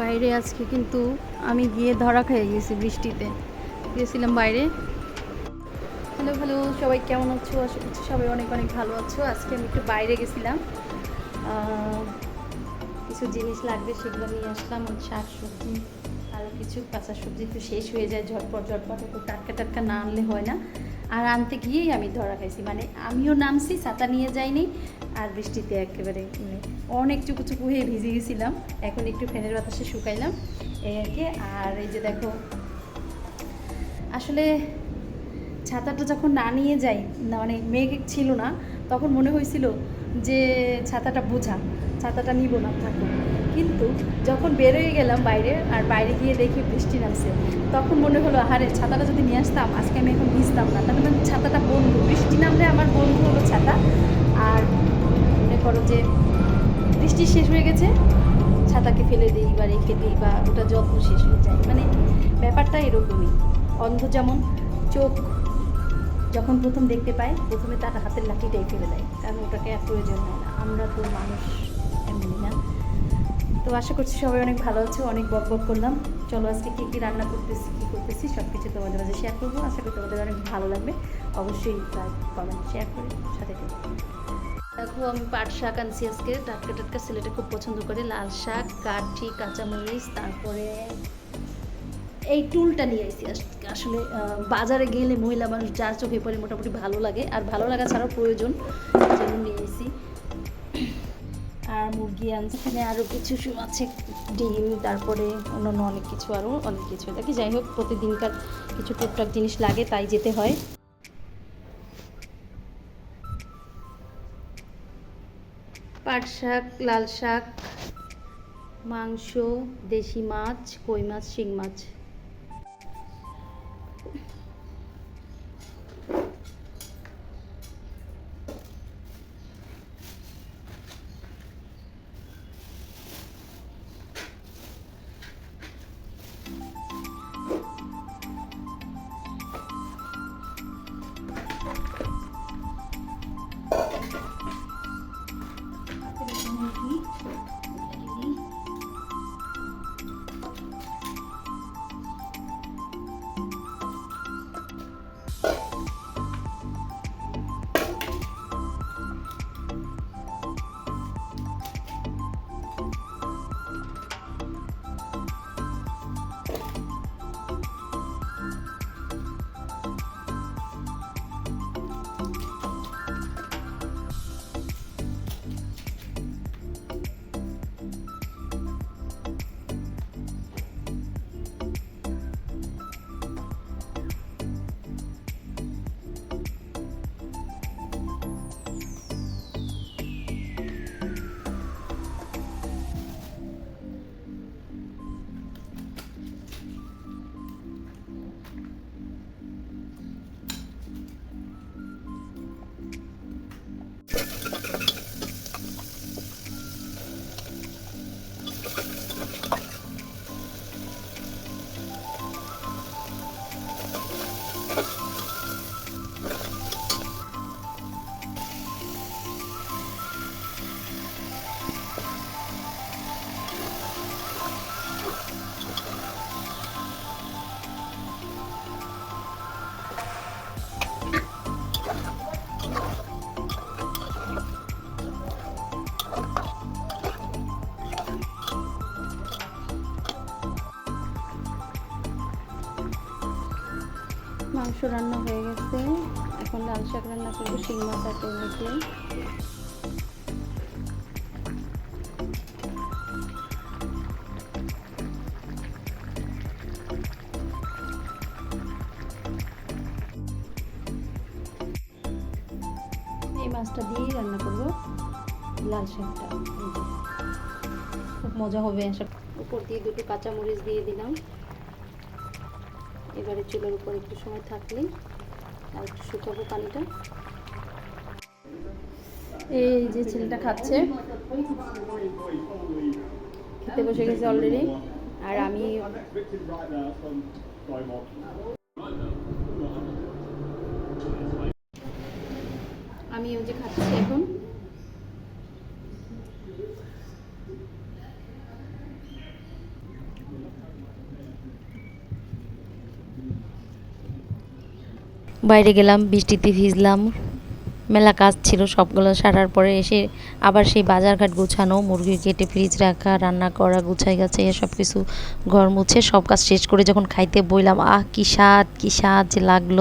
বাইরে আজকে কিন্তু আমি গিয়ে ধরা খেয়ে গেছি বৃষ্টিতে। গিয়েছিলাম বাইরে। হ্যালো হ্যালো, সবাই কেমন আছো? আশা করছি সবাই অনেক অনেক ভালো আছো। আজকে আমি একটু বাইরে গেছিলাম। কিছু জিনিস লাগবে সেগুলো নিয়ে আসলাম শাক সবজি আরও কিছু, কাঁচা সবজি একটু শেষ হয়ে যায়, ঝটপট ঝটপট, একটু টাটকা টাটকা না আনলে হয় না। আর আনতে গিয়েই আমি ধরা খাইছি। মানে আমিও নামছি, ছাতা নিয়ে যাইনি, আর বৃষ্টিতে একেবারে মানে অনেক চুপু চুপু হয়ে ভিজে গেছিলাম। এখন একটু ফ্যানের বাতাসে শুকাইলাম এই আর কি। আর এই যে দেখো, আসলে ছাতাটা যখন না নিয়ে যাই, না মানে মেঘ ছিল না, তখন মনে হয়েছিল যে ছাতাটা বোঝা, ছাতাটা নিব না থাকো কিন্তু যখন বেরোয় গেলাম বাইরে আর বাইরে গিয়ে দেখি বৃষ্টি নামছে, তখন মনে হলো আরে ছাতাটা যদি নিয়ে আসতাম, আজকে আমি এখন ভিজতাম না। তাহলে মানে ছাতাটা বন্ধু। বৃষ্টি নামলে আমার বন্ধু হলো ছাতা। আর মনে করো যে বৃষ্টি শেষ হয়ে গেছে, ছাতাকে ফেলে দিই বা রেখে দিই বা ওটা যত্ন শেষ হয়ে যায়। মানে ব্যাপারটা এরকমই। অন্ধ যেমন চোখ যখন প্রথম দেখতে পায় প্রথমে তার হাতের লাঠিটাই ফেলে দেয়। কারণ ওটাকে আর প্রয়োজন হয় না। আমরা তো মানুষ। তো আশা করছি সবাই অনেক ভালো আছে, অনেক বক বক করলাম। চলো আজকে কী কী রান্না করতেছি, কী করতেছি সব কিছু তোমাদের মাঝে শেয়ার করব। আশা করি তোমাদের অনেক ভালো লাগবে। অবশ্যই লাইক কমেন্ট শেয়ার করে সাথে দেখো, আমি পাট শাক আনছি আজকে। টাটকা টাটকা ছেলেটা খুব পছন্দ করে। লাল শাক, কাঠি, কাঁচামরিচ, তারপরে এই টুলটা নিয়ে এসেছি আসলে বাজারে গেলে মহিলা মানুষ যা চোখে পড়ে মোটামুটি ভালো লাগে। আর ভালো লাগা ছাড়াও প্রয়োজন নিয়ে আর মুরগি আনছি এখানে আরও কিছু আছে, ডিম, তারপরে অন্যান্য অনেক কিছু আরও অনেক কিছু। দেখি, যাই হোক, প্রতিদিনকার কিছু টুকটাক জিনিস লাগে, তাই যেতে হয়। পাট শাক, লাল শাক, মাংস, দেশি মাছ, কই মাছ, শিং মাছ। মাংস রান্না হয়ে গেছে। এখন লাল শাক রান্না করব, শিং মাছ আর কই এই মাছটা দিয়েই রান্না করব। লাল শাকটা। খুব মজা হবে আশা উপর দিয়ে দুটো কাঁচামরিচ দিয়ে দিলাম। এবারে চুলের উপর একটু সময় থাকলেই আর একটু শুকাবো পানিটা। এই যে ছেলেটা খাচ্ছে। খেতে বসে গেছে অলরেডি আর আমি আমি ওই যে খাচ্ছি এখন। বাইরে গেলাম, বৃষ্টিতে ভিজলাম, মেলা কাজ ছিল, সবগুলো সারার পরে এসে আবার সেই বাজারঘাট গুছানো, মুরগি কেটে ফ্রিজ রাখা, রান্না করা, গুছাই গাছে সব কিছু ঘর মুছে সব কাজ শেষ করে যখন খাইতে বইলাম, আহ, কি স্বাদ কি স্বাদ যে লাগল।